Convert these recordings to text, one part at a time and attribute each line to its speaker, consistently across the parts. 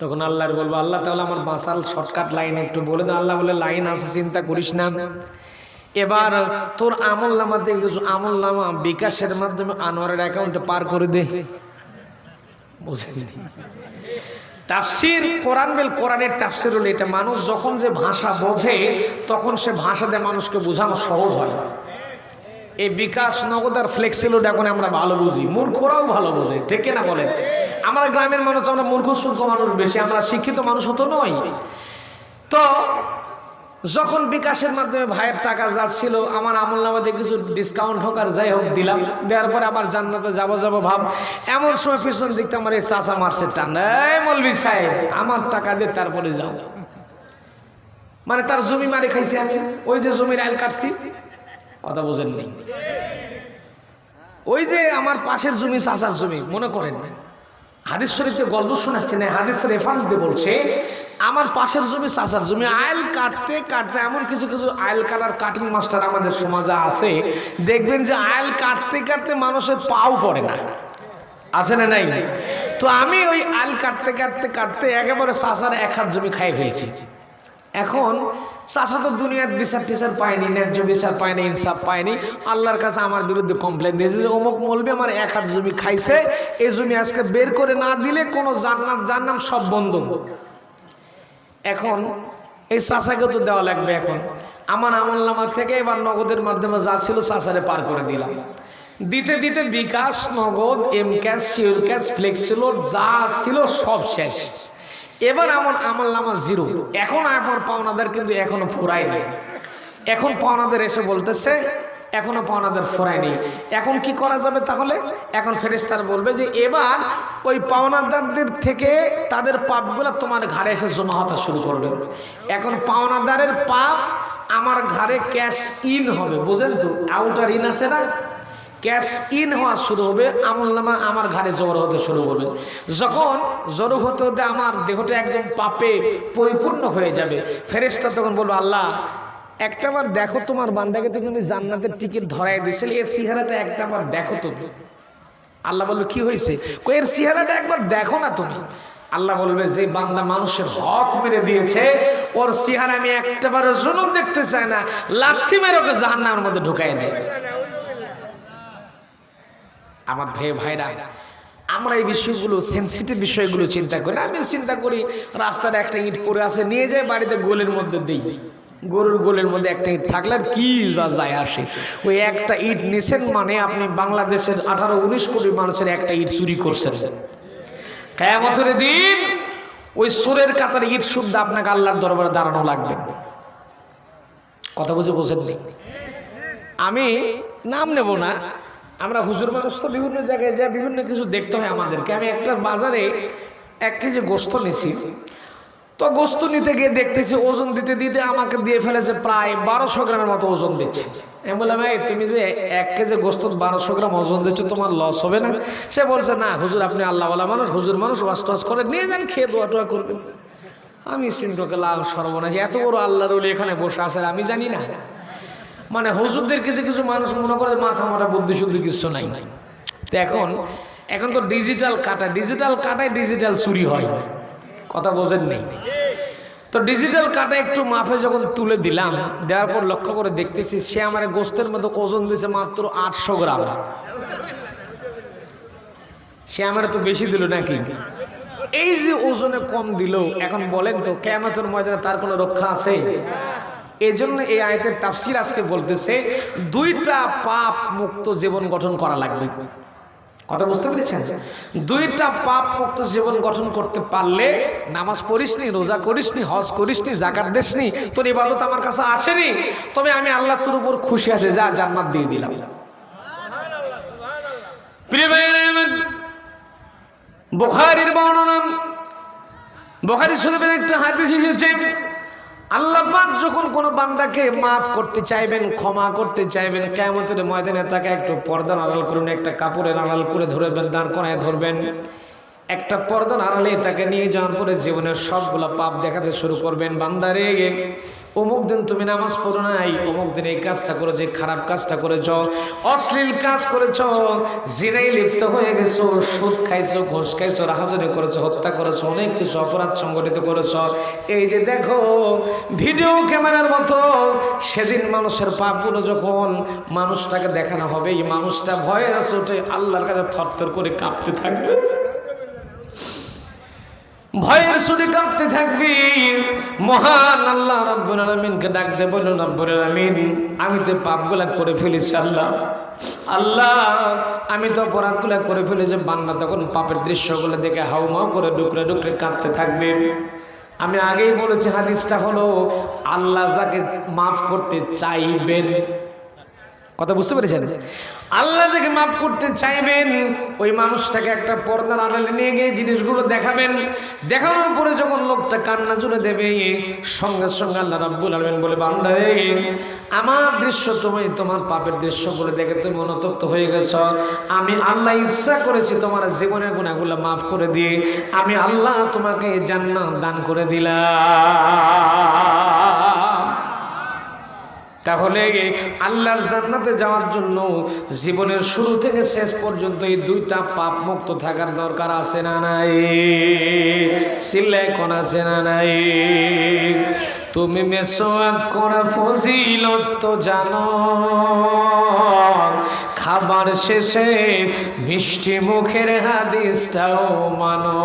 Speaker 1: তখন আল্লাহর বলব, আল্লাহ তাহলে আমার বাসাল শর্টকাট লাইন একটু বলে দাও। আল্লাহ বলে লাইন আছে, চিন্তা করিস না। এবার তোর আমল নামা দিয়ে কিছু আমল নামা বিকাশের মাধ্যমে আনোয়ারের অ্যাকাউন্টে পার করে দে। তাফসির কোরআন বেল, কোরআনের তাফসির হলো এটা। মানুষ যখন যে ভাষা বোঝে, তখন সে ভাষা দিয়ে মানুষকে বোঝানো সহজ হয়। এই বিকাশ নগদ আর ফ্লেক্সিলোড এখন আমরা ভালো বুঝি। মূর্খরাও ভালো বোঝে, ঠিক না বলেন? আমরা গ্রামের মানুষ, আমরা মূর্খ সূর্খ মানুষ বেশি, আমরা শিক্ষিত মানুষ হতো নই। তো যখন বিকাশের মাধ্যমে ভাইয়ের টাকা যাচ্ছিল, আমার আমল নামাতে কিছু ডিসকাউন্ট হোক আর যাই হোক দিলাম, দেওয়ার পরে আবার জান্নাতে যাব যাব ভাব। এমন সময় পিছন দিকতে আমার এই চাচা মারছে টান মলবি সাহেব, আমার টাকা দিয়ে তারপরে যাও। মানে তার জমি মারি খাইছি আমি, ওই যে জমির আইল কাটছি কথা বোঝেন নেই ওই যে আমার পাশের জমি, চাচার জমি, মনে করেন? হাদিস শরীফে গল্প শোনাচ্ছে, না হাদিস রেফারেন্স দিয়ে বলছে, আমার পাশের জমি, চাচার জমি, আইল কাটতে কাটতে এমন কিছু কিছু আইল কাটার কাটিং মাস্টার আমাদের সমাজে আছে। দেখবেন যে আইল কাটতে কাটতে মানুষের পাও পড়ে না। আছে না নাই? তো আমি ওই আইল কাটতে কাটতে কাটতে একেবারে চাচার এক হাত জমি খাই ফেলছি। এখন চাষা তো দুনিয়ার বিচার টিচার পায়নি ন্যায্য বিচার পায়নি ইনসাফ পায়নি। আল্লাহর কাছে আমার বিরুদ্ধে কমপ্লেন দিয়েছে যে অমুক মলবি আমার এক হাত জমি খাইছে এই জমি আজকে বের করে না দিলে কোনো জান্নাত জান্নাম সব বন্ধ। এখন এই চাষাকে তো দেওয়া লাগবে এখন। আমার আমল নামা থেকে এবার নগদের মাধ্যমে যা ছিল চাষারে পার করে দিলাম। দিতে দিতে bKash Nagad M cash sure cash ফ্লেক্সিল যা ছিল সব শেষ। এবার আমার আমল নামা জিরো। এখন আমার পাওনাদের কিন্তু এখনও নাই। এখন পাওনাদের এসে বলতেছে এখনও পাওনাদের ফুরায়নি এখন কি করা যাবে তাহলে? এখন ফেরেস্তার বলবে যে এবার ওই পাওনাদারদের থেকে তাদের পাপগুলো তোমার ঘাড়ে এসে জমা হতে শুরু করবে। এখন পাওনাদারের পাপ আমার ঘাড়ে ক্যাশ ইন হবে বুঝেন তো? আউটার ইন আছে না? ক্যাশ ইন হওয়া শুরু হবে আমল নামা আমার ঘাড়ে জোর হতে শুরু করবে। যখন জোর হতে হতে আমার দেহটা একদম পাপে পরিপূর্ণ হয়ে যাবে ফেরেস্তা তখন বলব, আল্লাহ একটাবার দেখো তোমার বান্দাকে তুমি জান্নাতের টিকিট ধরাই দিয়েছিলে এর চেহারাটা একটাবার দেখো তুমি। আল্লাহ বলবে কি হয়েছে? এর চেহারাটা একবার দেখো না তুমি। আল্লাহ বলবে, যে বান্দা মানুষের হক মেরে দিয়েছে, ওর চেহারা আমি একটাবার জন্য দেখতে চাই না। লাথি মেরে ওকে জাহান্নামের মধ্যে ঢুকাই দেয়। আমার ভাই ভাইরা, আমরা এই বিষয়গুলো সেন্সিটিভ বিষয়গুলো চিন্তা করি। আমি চিন্তা করি রাস্তার একটা ইট পরে আছে, নিয়ে যাই বাড়িতে গোলের মধ্যে দিই। গরুর গোলের মধ্যে একটা ইট থাকলে কি যা যায় আসে। ওই একটা ইট নিছেন মানে আপনি বাংলাদেশের আঠারো, উনিশ কোটি মানুষের একটা ইট চুরি করছেন। কেয়ামতের দিন ওই সুরের কাতার ইট শুদ্ধ আপনাকে আল্লাহর দরবারে দাঁড়ানো লাগবে। কথা বুঝে বোঝেননি আমি নাম নেব না। আমরা হুজুর মানুষ তো বিভিন্ন জায়গায় যা বিভিন্ন কিছু দেখতে হয় আমাদেরকে। আমি একটা বাজারে এক কেজি গোস্ত নিছি। তো গোস্ত নিতে গিয়ে দেখতেছি ওজন দিতে দিতে আমাকে দিয়ে ফেলেছে প্রায় বারোশো গ্রামের মতো ওজন দিচ্ছে। আমি বললাম, এই, তুমি যে এক কেজি গোস্ত বারোশো গ্রাম ওজন দিচ্ছ, তোমার লস হবে না? সে বলছে, না, হুজুর, আপনি আল্লাহওয়ালা মানুষ, হুজুর মানুষ ওয়াশ টোয়াশ করে নিয়ে যান, খেয়ে দোয়া টোয়া করবেন আমি চিন্তাকে লাভ সর্বনাশ, এত বড় আল্লাহর এখানে বসে আছে আমি জানি না। মানে হুজুরদের কিছু কিছু মানুষ মনে করে মাথা মাথা বুদ্ধি শুদ্ধি কিছু নাই। তো এখন এখন তো ডিজিটাল কাটা ডিজিটাল কাটায় ডিজিটাল চুরি হয়। কথা বোঝেন নেই তো ডিজিটাল কাটা একটু মাফে যখন তুলে দিলাম, দেওয়ার পর লক্ষ্য করে দেখতেছি সে আমার গোস্তের মতো ওজন দিয়েছে মাত্র আটশো গ্রাম। সে আমার তো বেশি দিল নাকি? এই যে ওজনে কম দিল, এখন বলেন তো কেমতের ময়দানে তার কোনো রক্ষা আছে? এই জন্য এই আয়তের তাফসির আজকে বলতেছে, দুইটা পাপ মুক্ত জীবন গঠন করা লাগবে। কথা বুঝতে পেরেছেন? দুইটা পাপ মুক্ত জীবন গঠন করতে পারলে নামাজ পড়িসনি রোজা করিসনি হজ করিসনি জাকাত দেসনি তোর ইবাদত আমার কাছে আসেনি তবে আমি আল্লাহ তোর উপর খুশি আছে, যা জান্নাত দিয়ে দিলাম। বুখারীর বর্ণনা, বুখারী শরীফের একটা হাদিস এসেছে আল্লাহ পাক যখন কোনো বান্দাকে মাফ করতে চাইবেন, ক্ষমা করতে চাইবেন কেমতের ময়দানে তাকে একটু পর্দা আড়াল করুন একটা কাপড়ের আড়াল করে ধরবেন দাঁড় করায় ধরবেন। একটা পর্দার আড়ালে তাকে নিয়ে যাওয়ার পরে জীবনের সবগুলা পাপ দেখাতে শুরু করবেন বান্দারে। অমুক দিন তুমি নামাজ পড়ো নাই, অমুক দিন এই কাজটা করেছে খারাপ কাজটা করেছ, অশ্লীল কাজ করেছ, জিনাই লিপ্ত হয়ে গেছো, সুদ খাইছো, ঘোষ খাইছো রাহাজনি করেছ, হত্যা করেছ, অনেক কিছু অপরাধ সংগঠিত করেছ। এই যে দেখো, ভিডিও ক্যামেরার মতো সেদিন মানুষের পাপগুলো যখন মানুষটাকে দেখানো হবে, এই মানুষটা ভয়ের চোটে আল্লাহর কাছে থরথর করে কাঁপতে থাকবে। ভয়ের সুরে কাঁপতে থাকবি। মহান আল্লাহ রব্বুল আলামিনকে ডাকতে বলুন, রব্বুল আলামিন, আমি তো পাপগুলা করে ফেলেছি, আল্লাহ। আল্লাহ, আমি তো অপরাধগুলা করে ফেলেছি বান্না তখন পাপের দৃশ্যগুলো দেখে হাউমাউ করে ডুকরে ডুকরে কাঁদতে থাকবে। আমি আগেই বলেছি, হাদিসটা হলো, আল্লাহ যাকে মাফ করতে চাইবেন কথা বুঝতে পেরেছেন? আল্লাহ যাকে মাফ করতে চাইবেন ওই মানুষটাকে একটা পর্দার আড়ালে নিয়ে গিয়ে জিনিসগুলো দেখাবেন। দেখানোর পরে যখন লোকটা কান্না জুড়ে দেবে সঙ্গে সঙ্গে আল্লাহ রাব্বুল আলমেন বলে বান্দারে আমার দৃশ্য তুমি তোমার পাপের দৃশ্যগুলো দেখে তুমি অনুতপ্ত হয়ে গেছ। আমি আল্লাহ ইচ্ছা করেছি তোমার জীবনের গুণাগুলো মাফ করে দিয়ে আমি আল্লাহ তোমাকে জান্নাত দান করে দিলাম। তাহলে আল্লাহর জান্নাতে যাওয়ার জন্য জীবনের শুরু থেকে শেষ পর্যন্ত এই দুইটা পাপ মুক্ত থাকার দরকার আছে না নাই? সিল্লাই কোন আছে না নাই? তুমি মেসোয়াক করা ফজিলত তো জানো। খাবার শেষে মিষ্টি মুখের হাদিসটাও মানো।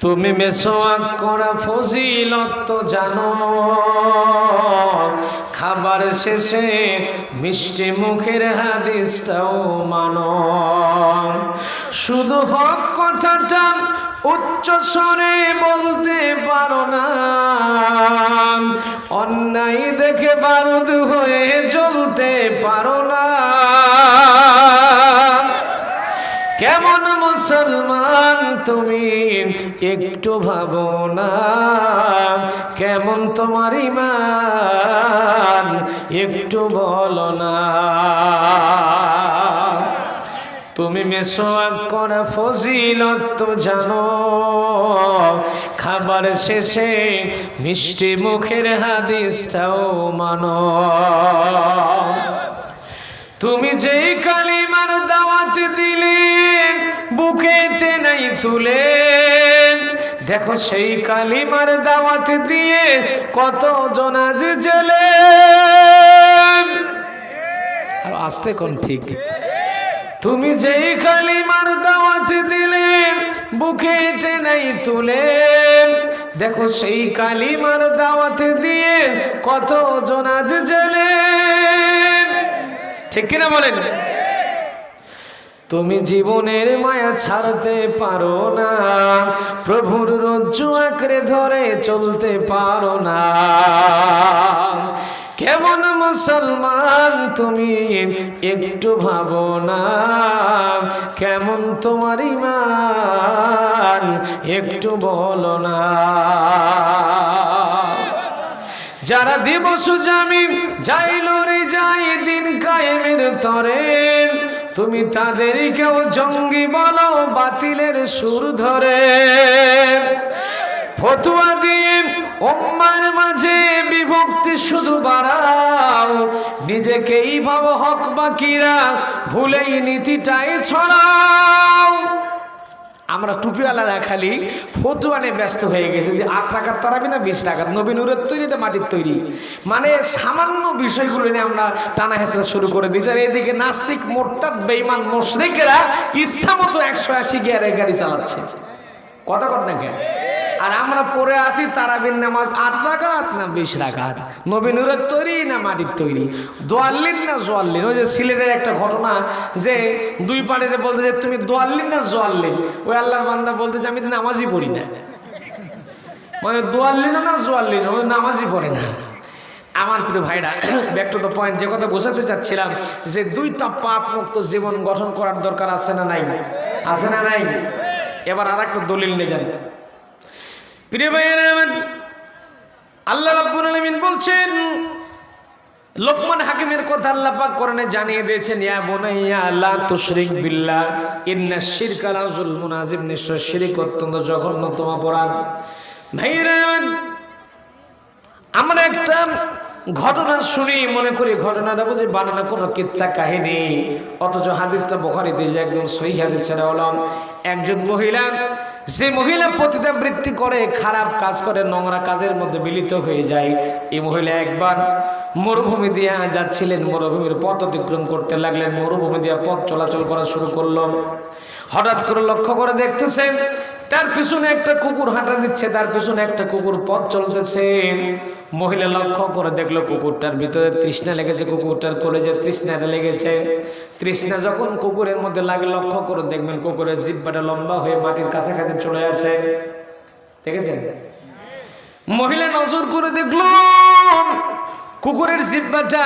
Speaker 1: তুমি মেসোয়াক করা ফজিলত তো জানো। খাবার শেষে মিষ্টি মুখের হাদিসটাও মানো। শুধু হক কথাটা উচ্চ স্বরে বলতে পারো না। অন্যায় দেখে বারুদ হয়ে জ্বলতে পারো না। কেমন মুসলমান তুমি একটু ভাবো না, কেমন তোমার ইমান একটু বলো না। তুমি মেসোয়াক করা ফজিলত, তো জানো খাবার শেষে মিষ্টি মুখের হাদিসটাও মানো। তুমি যেই কালিমার তুলে দেখো সেই কালিমার দাওয়াত দিয়ে কত জনাজ জেলে আর আসতে কোন ঠিক। তুমি যেই কালিমার দাওয়াত দিলে বুকেতে নাই তুলে দেখো সেই কালিমার দাওয়াত দিয়ে কত জনাজ জেলে ঠিক কিনা বলেন? তুমি জীবনের মায়া ছাড়তে পারো না। প্রভুর রজ্জু আঁকড়ে ধরে চলতে পারো না। কেমন মুসলমান তুমি একটু ভাবো না। কেমন তোমার ইমান একটু বলো না। যারা দিবস জামিন, যাইল রে যাই দিন কায়েমের তরে। তুমি তাদের কেউ জঙ্গি বলো বাতিলের সুর ধরে। ফতুয়া দিয়ে ওম্মার মাঝে বিভক্তি শুধু বাড়াও। নিজেকেই ভাব হক বাকিরা, ভুলেই নীতিটাই ছড়াও। আমরা টুপিওয়ালারা খালি ফতুয়ানে ব্যস্ত হয়ে গেছে যে আট টাকার তারাবি না বিশ টাকার নবীন উরের তৈরি এটা মাটির তৈরি? মানে সামান্য বিষয়গুলো নিয়ে আমরা টানা হেসরা শুরু করে দিয়েছি। আর এদিকে নাস্তিক, মোরতাদ বেইমান মশরিকেরা ইচ্ছা মতো একশো আশি গিয়ারে গাড়ি চালাচ্ছে। কথা কর না কেন? আর আমরা পড়ে আসি তারাবিন নামাজ আট রাকাত না বিশ রাকাত? নবীনুরের তৈরি না মাটির তৈরি? দোয়াল্লিন না জোয়াল্লিন? ওই যে সিলেটের একটা ঘটনা যে দুই পাড়িতে বলতে যে, তুমি দোয়াল্লিন না জোয়াল্লিন? ওই আল্লাহর বান্দা বলতে যে, আমি তো নামাজই পড়ি না। মানে দোয়াল্লিনও না জোয়াল্লিন? ওই নামাজই পড়ে না। আমার প্রিয় ভাইরা ব্যাক টু দ্য পয়েন্ট যে কথা বোঝাতে চাচ্ছিলাম যে, দুইটা পাপ মুক্ত জীবন গঠন করার দরকার আছে না নাই? আছে না নাই? এবার আর একটা দলিল নিয়ে যান। প্রিয় আল্লাহ আলামিন বলছেন, লোকমান হাকিমের কথা আল্লাহ পাক কোরআনে জানিয়ে দিয়েছেন, ইয়া বুনাইয়া লা তুশরিক বিল্লাহ আমরা একটা ঘটনা শুনি, মনে করি ঘটনাটা বুঝি বানানো কোনো কিচ্ছা কাহিনী, অথচ হাদিসটা বখারিতে যে একজন সহি হাদিস একজন মহিলা যে মহিলা পতিতাবৃত্তি করে, খারাপ কাজ করে, নোংরা কাজের মধ্যে মিলিত হয়ে যায়, এই মহিলা একবার মরুভূমি দিয়ে যাচ্ছিলেন, মরুভূমির পথ অতিক্রম করতে লাগলেন, মরুভূমি দিয়ে পথ চলাচল করা শুরু করল। হঠাৎ করে লক্ষ্য করে দেখতেছেন, তার পিছনে একটা কুকুর হাঁটা দিচ্ছে, তার পিছনে একটা কুকুর পথ চলতেছে। মহিলা লক্ষ্য করে দেখল কুকুরটার ভিতরে তৃষ্ণা লেগেছে, কুকুরটার কলেজে তৃষ্ণাটা লেগেছে। তৃষ্ণা যখন কুকুরের মধ্যে লাগে, লক্ষ্য করে দেখবেন কুকুরের জিব্বাটা লম্বা হয়ে মাটির কাছে কাছে চলে যাচ্ছে দেখেছেন? মহিলা নজর করে দেখল কুকুরের জিব্বাটা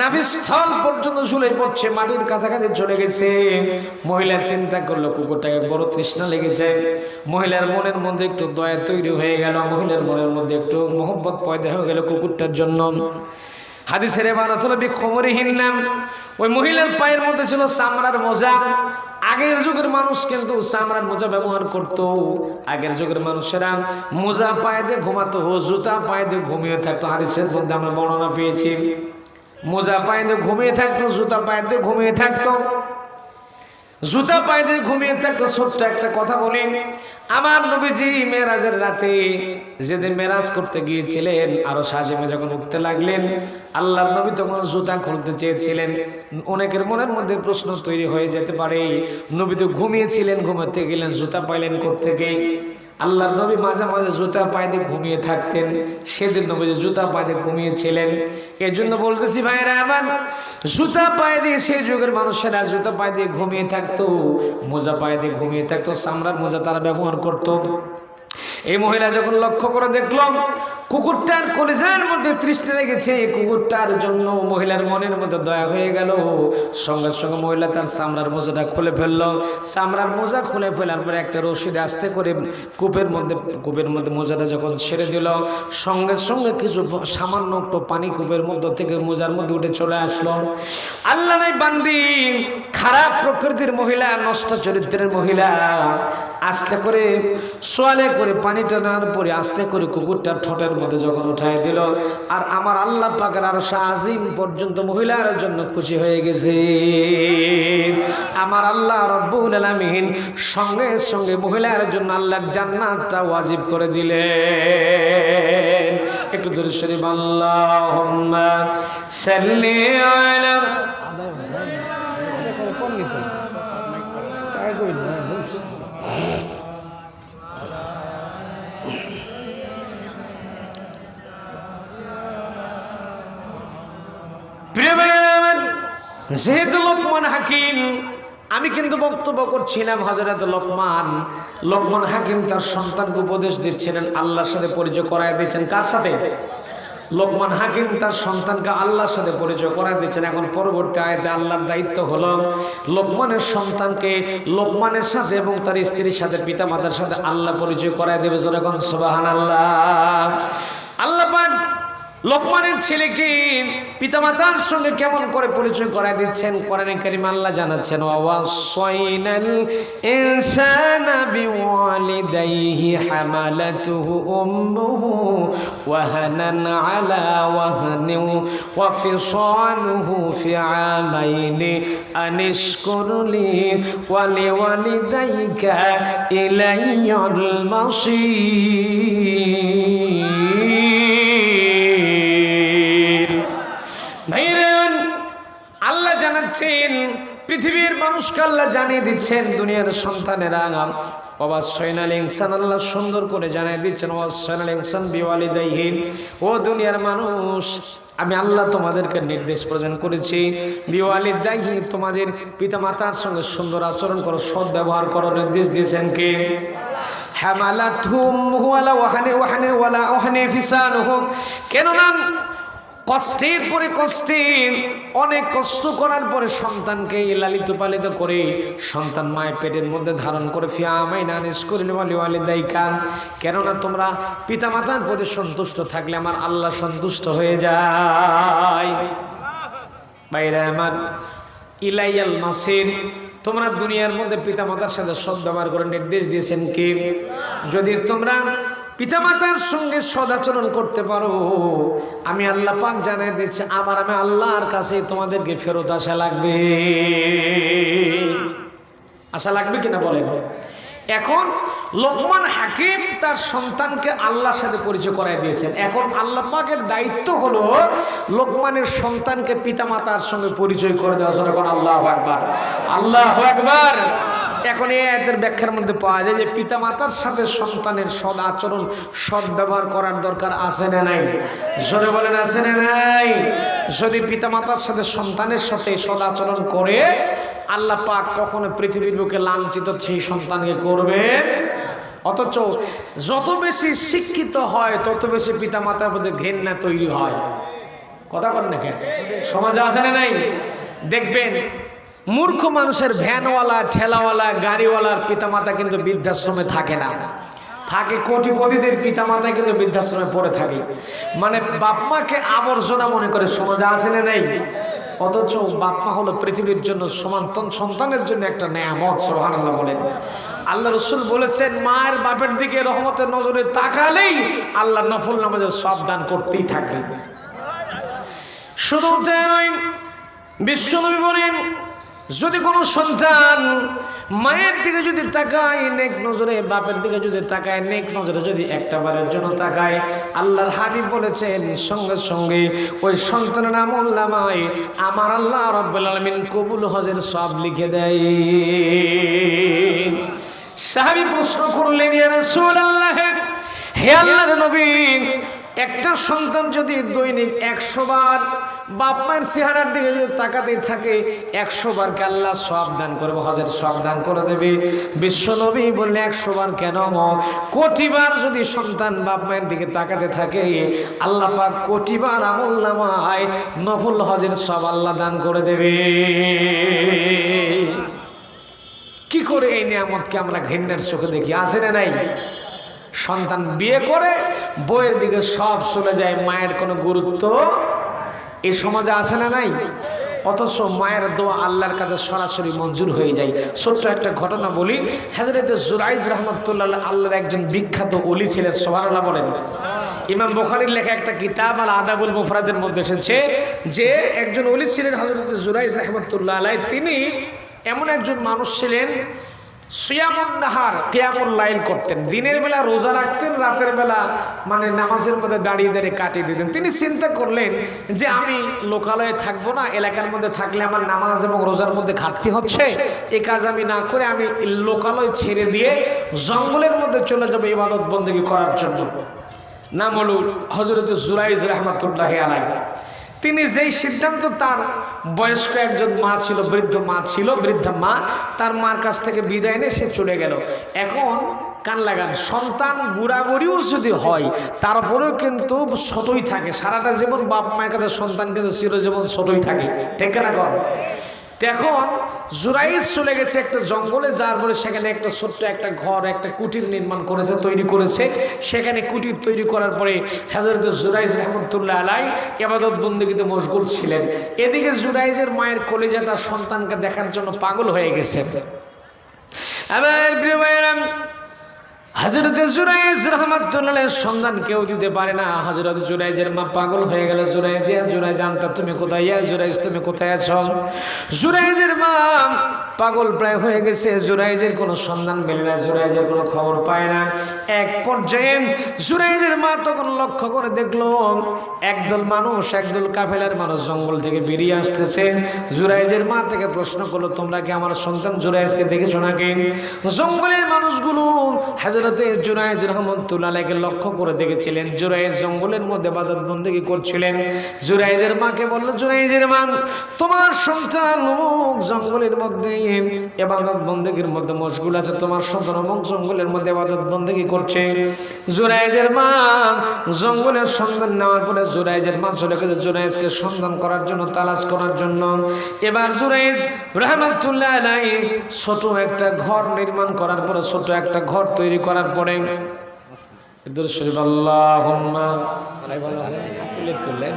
Speaker 1: নাভিস্থল পর্যন্ত ঝুলে পড়ছে, মাটির কাছাকাছি চলে গেছে। মহিলা চিন্তা করল, কুকুরটাকে বড় তৃষ্ণা লেগেছে। মহিলার মনের মধ্যে একটু দয়া তৈরি হয়ে গেল, মহিলার মনের মধ্যে একটু মোহব্বত পয়দা হয়ে গেল কুকুরটার জন্য। হাদিসের এবার অথবা খবরহীন নাম, ওই মহিলার পায়ের মধ্যে ছিল চামড়ার মোজা। আগের যুগের মানুষ কিন্তু চামড়ার মোজা ব্যবহার করত। আগের যুগের মানুষেরা মোজা পায়ে দিয়ে ঘুমাতো, জুতা পায়ে দিয়ে ঘুমিয়ে থাকতো। হাদিসের মধ্যে আমরা বর্ণনা পেয়েছি। মোজা পায়ে দিয়ে ঘুমিয়ে থাকতো, জুতা পায়ে দিয়ে ঘুমিয়ে থাকতো। জুতা পায়ে ঘুমিয়ে থাকতে ছোট্ট একটা কথা বলি। আমার নবীজি মেরাজের রাতে যেদিন মেরাজ করতে গিয়েছিলেন, আরও সাজেমে যখন উঠতে লাগলেন, আল্লাহর নবী তখন জুতা খুলতে চেয়েছিলেন। অনেকের মনের মধ্যে প্রশ্ন তৈরি হয়ে যেতে পারে, নবী তো ঘুমিয়েছিলেন, ঘুমাতে গেলেন, জুতা পাইলেন কোথেকে আল্লাহর নবী মাঝে মাঝে জুতা পায়ে ঘুমিয়ে থাকতেন। সেদিন নবী জুতা পায়ে ঘুমিয়েছিলেন। এর জন্য বলতেছি, ভাইরা আমার, জুতা পায়ে দিয়ে সেই যুগের মানুষেরা জুতা পায়ে দিয়ে ঘুমিয়ে থাকতো, মোজা পায়ে দিয়ে ঘুমিয়ে থাকতো, চামড়ার মোজা তারা ব্যবহার করতো। এই মহিলা যখন লক্ষ্য করে দেখলাম, কুকুরটার কলেজার মধ্যে তৃষ্ণা লেগেছে। কুকুরটার জন্য মহিলার মনের মধ্যে দয়া হয়ে গেল। সঙ্গে সঙ্গে মহিলা তার চামড়ার মোজাটা খুলে ফেলল। চামড়ার মোজা খুলে ফেলার পরে একটা রশিদ আস্তে করে কূপের মধ্যে কূপের মধ্যে মোজাটা যখন ছেড়ে দিল, সঙ্গে সঙ্গে কিছু সামান্য একটু পানি কূপের মধ্যে থেকে মোজার মধ্যে উঠে চলে আসলো। আল্লাহ নাই বান্দি, খারাপ প্রকৃতির মহিলা, নষ্ট চরিত্রের মহিলা। আস্তে করে সোয়ালে করে পানিটা নেওয়ার পরে আস্তে করে কুকুরটা ঠোঁটের মধ্যে যখন উঠাই দিল, আর আমার আল্লাহ পাকের আর শাহিম পর্যন্ত মহিলার জন্য খুশি হয়ে গেছে। আমার আল্লাহ রব্বুল আলামিন সঙ্গে সঙ্গে মহিলার জন্য আল্লাহর জান্নাতটা ওয়াজিব করে দিলেন। একটু দূরে শরীফ আল্লাহ সাল্লি আলা যেহেতু লোকমান হাকিম, আমি কিন্তু বক্তব্য করছিলাম হজরত লোকমান। লোকমান হাকিম তার সন্তানকে উপদেশ দিচ্ছিলেন, আল্লাহর সাথে পরিচয় করায় দিচ্ছেন কার সাথে? লোকমান হাকিম তার সন্তানকে আল্লাহর সাথে পরিচয় করায় দিচ্ছেন এখন পরবর্তী আয়তে আল্লাহর দায়িত্ব হলো লোকমানের সন্তানকে লোকমানের সাথে এবং তার স্ত্রীর সাথে পিতা মাতার সাথে আল্লাহ পরিচয় করায় দেবে যখন সুবাহান আল্লাহ আল্লাহ লোকমানের ছেলেকে পিতামাতার সঙ্গে কেমন করে পরিচয় করায় দিচ্ছেন? কোরআনে কারিম আল্লাহ জানাচ্ছেন ওয়াসাইনাল ইনসানা বিওয়ালিদাইহি হামালাতুহু উম্মুহু ওয়াহানান আলা ওয়াহনিন ওয়া ফিসালুহু ফি আমাইনি আনিশকুরলি ওয়া লিওয়ালিদাইকা ইলাইয়াল মাসির আল্লাহ পৃথিবীর মানুষকে আল্লাহ জানিয়ে দিচ্ছেন, দুনিয়ার সন্তানেরা। বাবা সৈনাল ইনসান আল্লাহ সুন্দর করে জানিয়ে দিচ্ছেন বাবা সৈনাল ইনসান বিওয়ালিদাইহীন ও দুনিয়ার মানুষ, আমি আল্লাহ তোমাদেরকে নির্দেশ প্রদান করেছি, বিওয়ালিদাইহি, তোমাদের পিতামাতার সঙ্গে সুন্দর আচরণ করো, সৎ ব্যবহার করো, নির্দেশ দিয়েছেন কে? হামালাতুহুম ওয়ালা ওয়াহানে ওয়াহানে ওয়ালা ওয়াহানে ফিসানুহুম। কেননা কষ্টের পরে কষ্টে, অনেক কষ্ট করার পরে সন্তানকে লালিত পালিত করে সন্তান মায়ের পেটের মধ্যে ধারণ করে ফিয়া আমায় নানিস করিল ওয়ালি কেননা তোমরা পিতামাতার প্রতি সন্তুষ্ট থাকলে আমার আল্লাহ সন্তুষ্ট হয়ে যায়। বাইরে আমার, ইলাইয়াল মাসির, তোমরা দুনিয়ার মধ্যে পিতামাতার সাথে সদ্ব্যবহার করে নির্দেশ দিয়েছেন কি? যদি তোমরা পিতামাতার সঙ্গে সদাচরণ করতে পারো। আমি আল্লাহ পাক জানাই দিচ্ছি, আমার আমি আল্লাহর কাছে তোমাদেরকে ফেরত আসা লাগবে। আশা লাগবে কিনা বলেন? এখন লোকমান হাকিম তার সন্তানকে আল্লাহর সাথে পরিচয় করাই দিয়েছেন। এখন আল্লাহ পাকের দায়িত্ব হলো লোকমানের সন্তানকে পিতামাতার সঙ্গে পরিচয় করে দেওয়া। এখন আল্লাহ একবার আল্লাহ একবার এখন এই আয়াতের ব্যাখ্যার মধ্যে পাওয়া যায় যে পিতামাতার সাথে সন্তানের সদ আচরণ, সদ ব্যবহার করার দরকার আছে না নাই? জোরে বলেন, আছে না নাই? যদি পিতা মাতার সাথে সন্তানের সাথে সদ আচরণ করে, আল্লাহ পাক কখনো পৃথিবীর বুকে লাঞ্ছিত সেই সন্তানকে করবে? অথচ যত বেশি শিক্ষিত হয়, তত বেশি পিতামাতার প্রতি ঘৃণা তৈরি হয়। কথা বলেন না কেন? সমাজে আছে না নাই? দেখবেন মূর্খ মানুষের ভ্যানওয়ালা, ঠেলাওয়ালা, গাড়িওয়ালার পিতামাতা কিন্তু বৃদ্ধাশ্রমে থাকে না। থাকে কোটিপতিদের পিতামাতা কিন্তু বৃদ্ধাশ্রমে পড়ে থাকে। মানে বাপমাকে আবর্জনা মনে করে সমাজে আসে না নেই? অথচ বাপমা হলো পৃথিবীর জন্য সমান্তন সন্তানের জন্য একটা নেয়ামত সোহান আল্লাহ বলেন। আল্লাহ রসুল বলেছেন, মায়ের বাপের দিকে রহমতের নজরে তাকালেই আল্লাহ নফল নামাজের সব দান করতেই থাকবে। শুধু নয় বিশ্বনবী বলেন যদি কোনো সন্তান মায়ের দিকে যদি তাকায়, নেক নজরে, বাপের দিকে যদি তাকায়, নেক নজরে যদি একটা বারের জন্য তাকায়, আল্লাহর হাবিব বলেছেন, সঙ্গে সঙ্গে ওই সন্তানের আমল নামায় আমার আল্লাহ রব্বুল আলমিন কবুল হজের সব লিখে দেয় সাহাবি প্রশ্ন করলেন হে আল্লাহর নবী একটা সন্তান যদি দৈনিক একশো বার বাপ মায়ের চেহারার দিকে যদি তাকাতে থাকে, একশো বার কে আল্লাহ সব দান করবে হজের সব দান করে দেবে। বিশ্ব নবী বললে, একশো বার কেন কোটি বার যদি সন্তান বাপ মায়ের দিকে তাকাতে থাকে, আল্লাহ পাক কোটি বার আমল নামায় নফল হজের সব আল্লাহ দান করে দেবে। কি করে এই নিয়ামতকে আমরা ঘৃণার চোখে দেখি? আসে না নাই? সন্তান বিয়ে করে, বইয়ের দিকে সব চলে যায়, মায়ের কোনো গুরুত্ব এই সমাজে আসে না নাই? অথচ মায়ের দোয়া আল্লাহর কাছে সরাসরি মঞ্জুর হয়ে যায়। ছোট্ট একটা ঘটনা বলি হাজরত জুরাইজ রহমতুল্লাহ আল্লাহর একজন বিখ্যাত অলি ছিলেন সোহারাল্লাহ বলেন। ইমাম বুখারির লেখা একটা কিতাব আল আদাবুল মুফরাদের মধ্যে এসেছে যে একজন অলি ছিলেন হজরত জুরাইজ রহমতুল্লাহ আলাই তিনি এমন একজন মানুষ ছিলেন সিয়ামুন নাহার, কেয়ামুল লাইল করতেন। দিনের বেলা রোজা রাখতেন, রাতের বেলা মানে নামাজের মধ্যে দাঁড়িয়ে দাঁড়িয়ে কাটিয়ে দিতেন। তিনি চিন্তা করলেন যে আমি লোকালয়ে থাকব না, এলাকার মধ্যে থাকলে আমার নামাজ এবং রোজার মধ্যে ঘাটতি হচ্ছে। এ কাজ আমি না করে আমি লোকালয় ছেড়ে দিয়ে জঙ্গলের মধ্যে চলে যাব ইবাদত বন্দী করার জন্য। নাম হলো হজরত জুরাইজ রহমতুল্লাহ আলাই তিনি যেই সিদ্ধান্ত, তার বয়স্ক একজন মা ছিল, বৃদ্ধ মা ছিল, বৃদ্ধা মা, তার মার কাছ থেকে বিদায় নিয়ে সে চলে গেল। এখন কান লাগান, সন্তান গুড়াগুড়িও যদি হয়, তারপরেও কিন্তু ছোটই থাকে। সারাটা জীবন বাপ মায়ের কাছে সন্তান কিন্তু চিরজীবন ছোটই থাকে। ঠিক না কর এখন জুরাইজ চলে গেছে একটা জঙ্গলে, যার বলে সেখানে একটা ছোট্ট একটা ঘর, একটা কুটির নির্মাণ করেছে, তৈরি করেছে। সেখানে কুটির তৈরি করার পরে হাজরত জুরাইজ রহমতুল্লাহ আলাই এবাদত বন্দীতে মশগুল ছিলেন। এদিকে জুরাইজের মায়ের কলেজাটা সন্তানকে দেখার জন্য পাগল হয়ে গেছে। আবার হাজরত জুরাইজ রহমাতুল্লাহ সন্ধান কেউ দিতে পারে না। হাজরত জুরাইজের মা পাগল হয়ে গেল। জুরাইজ জুরাইজ জানতা তুমি কোথায়? জুরাইজ তুমি কোথায় আছো? জুরাইজের মা পাগল প্রায় হয়ে গেছে, জুরাইজের কোনো সন্ধান মেলে না, জুরাইজের কোনো খবর পায় না। এক পর্যায়ে জুরাইজের মা তখন লক্ষ্য করে দেখল, একদল মানুষ, একদল কাফেলার মানুষ জঙ্গল থেকে বেরিয়ে আসতেছে। জুরাইজের মা থেকে প্রশ্ন করল, তোমরা কি আমার সন্তান জুরাইজকে দেখেছ নাকি? জঙ্গলের মানুষগুলো হাজরতে জুরাইজ রহমতুল্লাহকে লক্ষ্য করে দেখেছিলেন। জুরাইজ জঙ্গলের মধ্যে বাদত বন্দেগি করছিলেন। জুরাইজের মাকে বলল, জুরাইজের মা, তোমার সন্তান জঙ্গলের মধ্যে নিয়ে এবাদত বন্দেগীর মধ্যে মশগুল আছে তোমার সদর এবং জঙ্গলের মধ্যে এবাদত বন্দেগী করছে জুরাইজের মা জঙ্গলের সন্ধান নেওয়ার পরে জুরাইজের মা চলে গেছে জুরাইজকে সন্ধান করার জন্য তালাশ করার জন্য এবার জুরাইজ রহমতুল্লাহ আলাই ছোট একটা ঘর নির্মাণ করার পরে ছোট একটা ঘর তৈরি করার পরে শরীফ আল্লাহুম্মা করলেন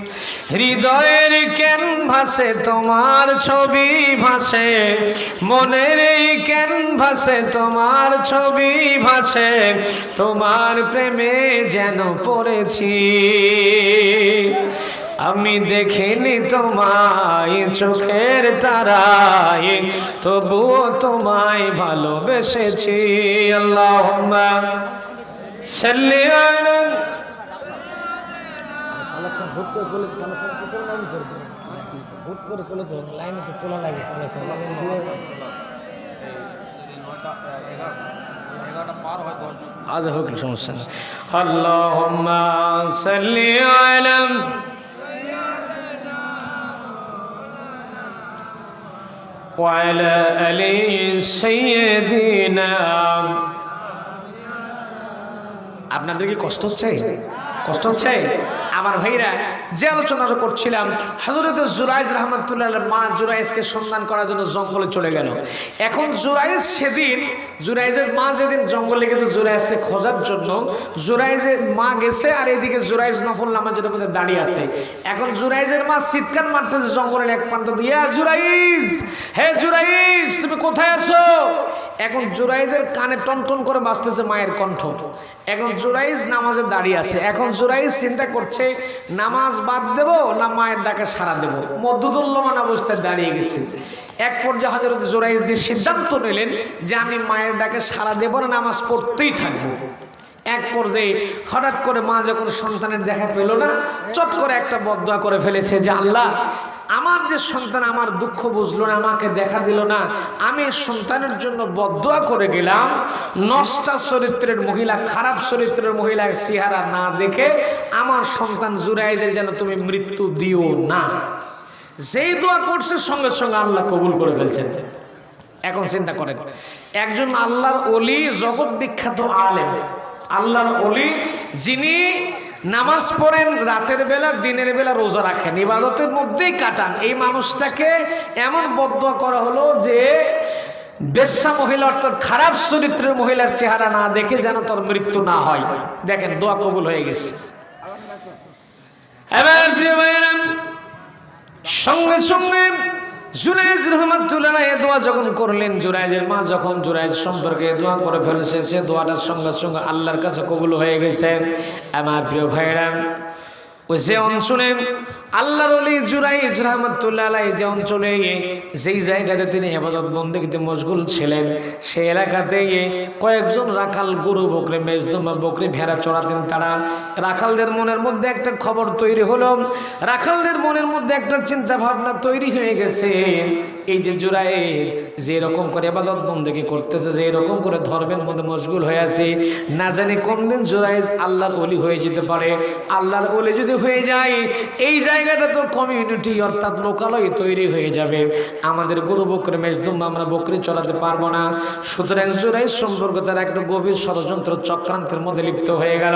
Speaker 1: হৃদয়ের কেন ভাসে তোমার ছবি ভাসে, মনের এই কেন ভাসে তোমার ছবি ভাসে, তোমার প্রেমে যেন পড়েছি। আমি দেখিনি তোমায় চোখের তারায়, তবুও তোমায় ভালোবেসেছি। আল্লাহ সাল্লি আলা
Speaker 2: কালেকশন হুট করে করলে কালেকশন কি করে লাইন করবে হুট করে করলে তো লাইনে তো তোলা লাগে কালেকশন
Speaker 1: আজ হোক সমস্যা নেই আল্লাহুম্মা সাল্লি আলা وعلى آل سيدنا আপনাদের কি কষ্ট হচ্ছে কষ্ট হচ্ছে? আমার ভাইরা যে আলোচনা করছিলাম হজরত জুরাইজ রহমতুল্লাহ মা জুরাইজকে সন্ধান করার জন্য জঙ্গলে চলে গেল। এখন জুরাইজ সেদিন, জুরাইজের মা যেদিন জঙ্গলে গেছে, জুরাইজকে খোঁজার জন্য, জুরাইজের মা গেছে আর এদিকে জুরাইজ নফল নামাজের মধ্যে দাঁড়িয়ে আছে। এখন জুরাইজের মা চিৎকার মারতেছে জঙ্গলের এক প্রান্ত দিয়ে জুরাইজ! হে জুরাইজ! তুমি কোথায় আছো? এখন জুরাইজের কানে টনটন করে বাঁচতেছে মায়ের কণ্ঠ। এখন জুরাইজ নামাজে দাঁড়িয়ে আছে। এখন জুরাইজ চিন্তা করছে, নামাজ বাদ দেব না মায়ের ডাকে সারা দেব? মধ্যদুল্যমান অবস্থায় দাঁড়িয়ে গেছে। এক পর্যায়ে হজরত জুরাইজ দিয়ে সিদ্ধান্ত নিলেন যে আমি মায়ের ডাকে সারা দেব না, নামাজ পড়তেই থাকব। এক পর্যায়ে হঠাৎ করে মা যখন সন্তানের দেখা পেল না, চট করে একটা বদয়া করে ফেলেছে যে, আল্লাহ আমার যে সন্তান আমার দুঃখ বুঝলো না, আমাকে দেখা দিল না, আমি সন্তানের জন্য বদয়া করে গেলাম। নষ্টা চরিত্রের মহিলা, খারাপ চরিত্রের মহিলা চেহারা না দেখে আমার সন্তান জুরাইজের যেন তুমি মৃত্যু দিও না। যেই দোয়া করছে, সঙ্গে সঙ্গে আল্লাহ কবুল করে ফেলছেন। এখন চিন্তা করেন, একজন আল্লাহর অলি জগৎ বিখ্যাত আলেম। আল্লাহর অলি যিনি নামাজ পড়েন রাতের বেলা দিনের বেলা রোজা রাখেন। ইবাদতের মধ্যেই কাটান। এই মানুষটাকে এমন বদয়া করা হলো যে বেশ্যা মহিলা অর্থাৎ খারাপ চরিত্রের মহিলার চেহারা না দেখে যেন তার মৃত্যু না হয়। দেখেন দোয়া কবুল হয়ে গেছে। এবার প্রিয় ভাইয়েরা, সঙ্গে সঙ্গে জুরাইজ রহমাতুল্লাহ এ দোয়া যখন করলেন জুরাইজের মা যখন জুরাইজ সম্পর্কে দোয়া করে ফেলেছেন সে দোয়াটার সঙ্গে সঙ্গে আল্লাহর কাছে কবুল হয়ে গেছে। আমার প্রিয় ভাইরা ওই যে অঞ্চলে আল্লাহর অলি জুরাইজ রহমতুল্লাহ যে অঞ্চলে যেই জায়গাতে তিনি হেফাজত বন্দীতে মশগুল ছিলেন, সেই এলাকাতে কয়েকজন রাখাল গরু বকরে, মেজদমা বকরি ভেড়া চড়াতেন তারা। রাখালদের মনের মধ্যে একটা খবর তৈরি হলো। রাখালদের মনের মধ্যে একটা চিন্তা ভাবনা তৈরি হয়ে গেছে। এই যে জুরাইজ যে রকম করে এবাদত বন্দেগী করতেছে, যে এরকম করে ধর্মের মধ্যে মশগুল হয়ে আছে, না জানি কোনদিন জুরাইজ আল্লাহর অলি হয়ে যেতে পারে। আল্লাহর অলি যদি হয়ে যায়, এই জায়গাটা তো কমিউনিটি অর্থাৎ লোকালয় তৈরি হয়ে যাবে। আমাদের গরু বকরে মেজদুম আমরা বকরি চলাতে পারব না। সুতরাং জুরাইজ সম্পর্কে তারা একটা গভীর ষড়যন্ত্র চক্রান্তের মধ্যে লিপ্ত হয়ে গেল।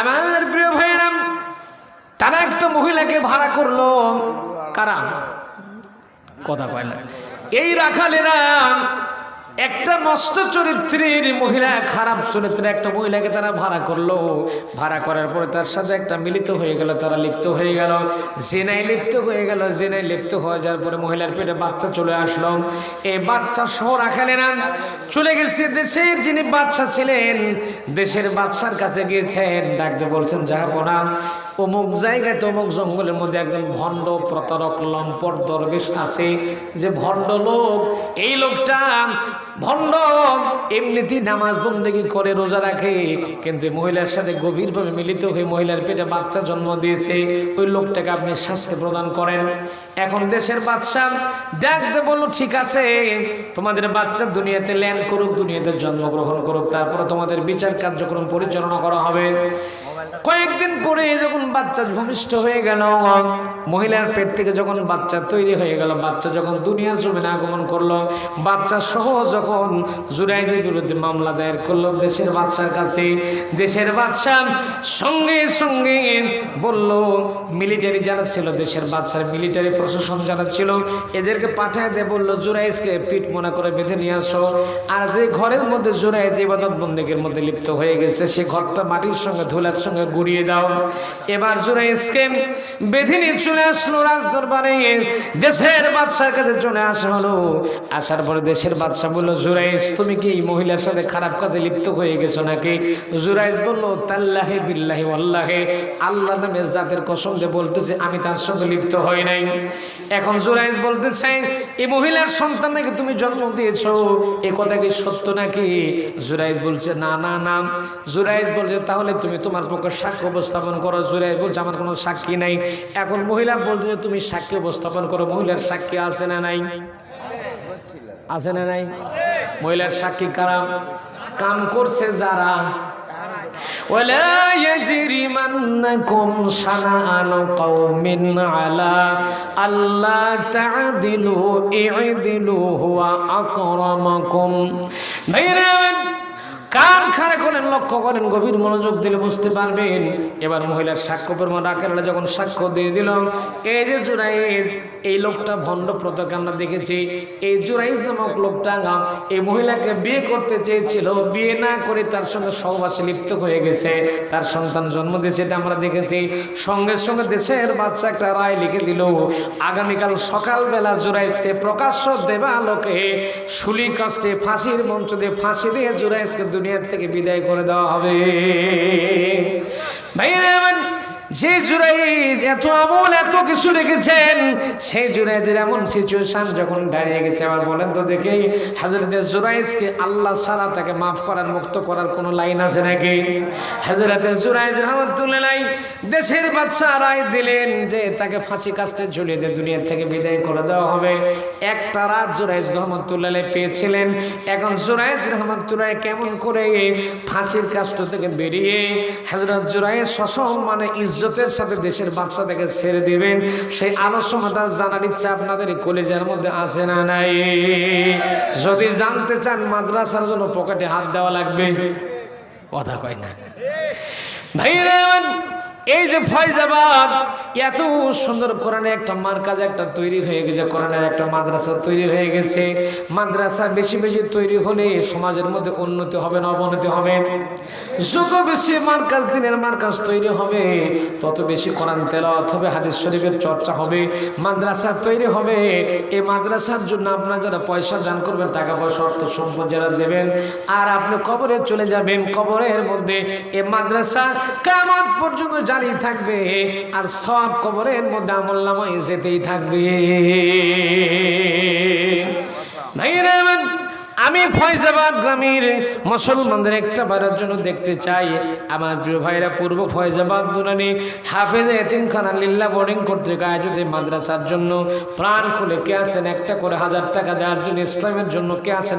Speaker 1: আমার প্রিয় ভাইয়েরাম তারা একটা মহিলাকে ভাড়া করল। কারা? কথা কয় না। এই রাখালেরা একটা নষ্ট চরিত্রের মহিলা, খারাপ চরিত্রের একটা মহিলাকে তারা ভাড়া করল। ভাড়া করার পরে তার সাথে একটা মিলিত হয়ে গেল, তারা লিপ্ত হয়ে গেল। জেনায় লিপ্ত হয়ে গেল জেনায় লিপ্ত হয়ে যাওয়ার পরে মহিলার পেটে বাচ্চা চলে আসলো। এই বাচ্চা সহ রাখালে না চলে গেছে দেশে যিনি বাচ্চা ছিলেন, দেশের বাদশার কাছে গিয়েছেন, ডাকতে বলছেন যাব না অমুক জায়গায় অমুক জঙ্গলের মধ্যে একজন ভণ্ড প্রতারক, লম্পট দরবেশ আছে যে ভণ্ড লোক, এই লোকটা ভণ্ড, এমনিতেই নামাজ বন্দেগি করে, রোজা রাখে, কিন্তু মহিলার সাথে গভীরভাবে মিলিত হয়ে মহিলার পেটে বাচ্চা জন্ম দিয়েছে, ওই লোকটাকে আপনি শাস্তি প্রদান করেন। এখন দেশের বাচ্চা ডাকতে বলল, ঠিক আছে, তোমাদের বাচ্চা দুনিয়াতে ল্যান্ড করুক, দুনিয়াতে জন্মগ্রহণ করুক, তারপরে তোমাদের বিচার কার্যক্রম পরিচালনা করা হবে। কয়েকদিন পরে যখন বাচ্চা ভূমিষ্ঠ হয়ে গেল, মহিলার পেট থেকে যখন বাচ্চা তৈরি হয়ে গেল, বাচ্চা যখন দুনিয়ার জমিনে আগমন করল, বাচ্চা সহ যখন জুরাইজের বিরুদ্ধে মামলা দায়ের করল, দেশের বাচ্চার কাছে, দেশের বাচ্চা সঙ্গে সঙ্গে বলল মিলিটারি যারা ছিল, দেশের বাচ্চার মিলিটারি প্রশাসন যারা ছিল, এদেরকে পাঠায় দিয়ে বলল, জুরাইজকে পিঠ মনে করে বেঁধে নিয়ে আসো। আর যে ঘরের মধ্যে জুরাইজ ইবাদত বন্দেগের মধ্যে লিপ্ত হয়ে গেছে, সে ঘরটা মাটির সঙ্গে ধুলার সঙ্গে গুড়িয়ে দাও। এবার জুরাইজকে বেঁধে নিয়ে চলে আসলো রাজ দরবারে দেশের বাদশার কাছে চলে আসা হলো। আসার পরে দেশের বাদশা বলল জুরাইজ তুমি কি এই মহিলার সাথে খারাপ কাজে লিপ্ত হয়ে গেছো নাকি? জুরাইজ বলল, তাল্লাহে বিল্লাহি আল্লাহে আল্লাহ নামের জাতের কসম দিয়ে বলতেছে, আমি তার সঙ্গে লিপ্ত হই নাই। এখন জুরাইস বলতেছে, এই মহিলার সন্তান নাকি তুমি জন্ম দিয়েছ? এ কথা কি সত্য নাকি? জুরাইজ বলছে, না না না। জুরাইস বলছে, তাহলে তুমি তোমার পক্ষে সাক্ষ্য উপস্থাপন করো জুরাইজ বলছে আমার কোনো সাক্ষী নাই এখন মহিলা বলছে যে তুমি সাক্ষী উপস্থাপন করো মহিলার সাক্ষী আছে না নাই আছে না নাই মহিলার সাক্ষী কারা কাম করছে যারা ولا يجرمنكم شنآن قوم على ألا تعدلوا اعدلوا هو أكرمكم ভাইরা কার খারে করেন, লক্ষ্য করেন, গভীর মনোযোগ দিলে বুঝতে পারবেন। এবার মহিলার সাক্ষ্য প্রমাণ আকারে যখন সাক্ষ্য দিয়ে দিল এই যে জুরাইজ, এই লোকটা ভণ্ড প্রতারক আমরা দেখেছি। এই জুরাইজ নামক লোকটা এই মহিলাকে বিয়ে করতে চেয়েছিল। বিয়ে না করে তার সঙ্গে সহবাসে লিপ্ত হয়ে গেছে। তার সন্তান জন্ম দিয়েছে, এটা আমরা দেখেছি। সঙ্গে সঙ্গে দেশের বাচ্চা একটা রায় লিখে দিল, আগামীকাল সকালবেলা জুরাইজকে প্রকাশ্য দেবা আলোকে শুলি কাস্টে ফাঁসির মঞ্চ দিয়ে ফাঁসি দিয়ে জুরাইজকে দুনিয়ার থেকে বিদায় করে দেওয়া হবে। ভাইরা যে জুরাইজ এত আমল, এত কিছু রেখেছেন সেই জুরাইজের এমন সিচুয়েশন যখন দাঁড়িয়ে গেছে, আবার বলেন তো দেখি হাজরতে জুরাইজকে আল্লাহ সারা তাকে মাফ করার, মুক্ত করার কোনো লাইন আছে নাকি? হাজরতে জুরাইজ রহমতুল্লাহ দেশের বাদশা রায় দিলেন যে তাকে ফাঁসি কাস্টে ঝুলিয়ে দিয়ে দুনিয়ার থেকে বিদায় করে দেওয়া হবে। একটা রাত জুরাইজ রহমতুল্লাহ পেয়েছিলেন। এখন জুরাইজ রহমতুল্লাহ কেমন করে ফাঁসির কাষ্ট থেকে বেরিয়ে হজরত জুরাইজ সসম্মানে ইজ্জতের সাথে দেশের বাচ্চা থেকে ছেড়ে দেবেন, সেই আলোচনাটা জানার ইচ্ছা আপনাদের কলেজের মধ্যে আছে না নাই? যদি জানতে চান, মাদ্রাসার জন্য পকেটে হাত দেওয়া লাগবে। কথা কয় না। ভাইরা এই যে ফয়জাবাদ, এত সুন্দর কোরআনে একটা মার্কাজ একটা তৈরি হয়ে গেছে, কোরআনের একটা মাদ্রাসা তৈরি হয়ে গেছে। মাদ্রাসা বেশি বেশি তৈরি হলে সমাজের মধ্যে উন্নতি হবে না অবনতি হবে। যত বেশি মার্কাজ, দিনের মার্কাজ তৈরি হবে, তত বেশি কোরআন তেলাওয়াত হবে, হাদিস শরীফের চর্চা হবে, মাদ্রাসা তৈরি হবে। এই মাদ্রাসার জন্য আপনারা যারা পয়সা দান করবেন, টাকা পয়সা, অর্থ সম্পদ যারা দেবেন, আর আপনি কবরে চলে যাবেন, কবরের মধ্যে এই মাদ্রাসা কেমন পর্যন্ত জারি থাকবে আর সব কবরের মধ্যে আমল নামায় যেতেই থাকবে। আমি ফয়জাবাদ গ্রামের মুসলমানদের একটা বারের জন্য দেখতে চাই। আমার প্রিয় ভাইরা, পূর্ব ফয়জাবাদ দুরানি হাফেজে এতিমখানা লিল্লা বোর্ডিং কর্তৃক আয়োজিত মাদ্রাসার জন্য প্রাণ খুলে কে আছেন? একটা করে হাজার টাকা দেওয়ার জন্য, ইসলামের জন্য কে আছেন?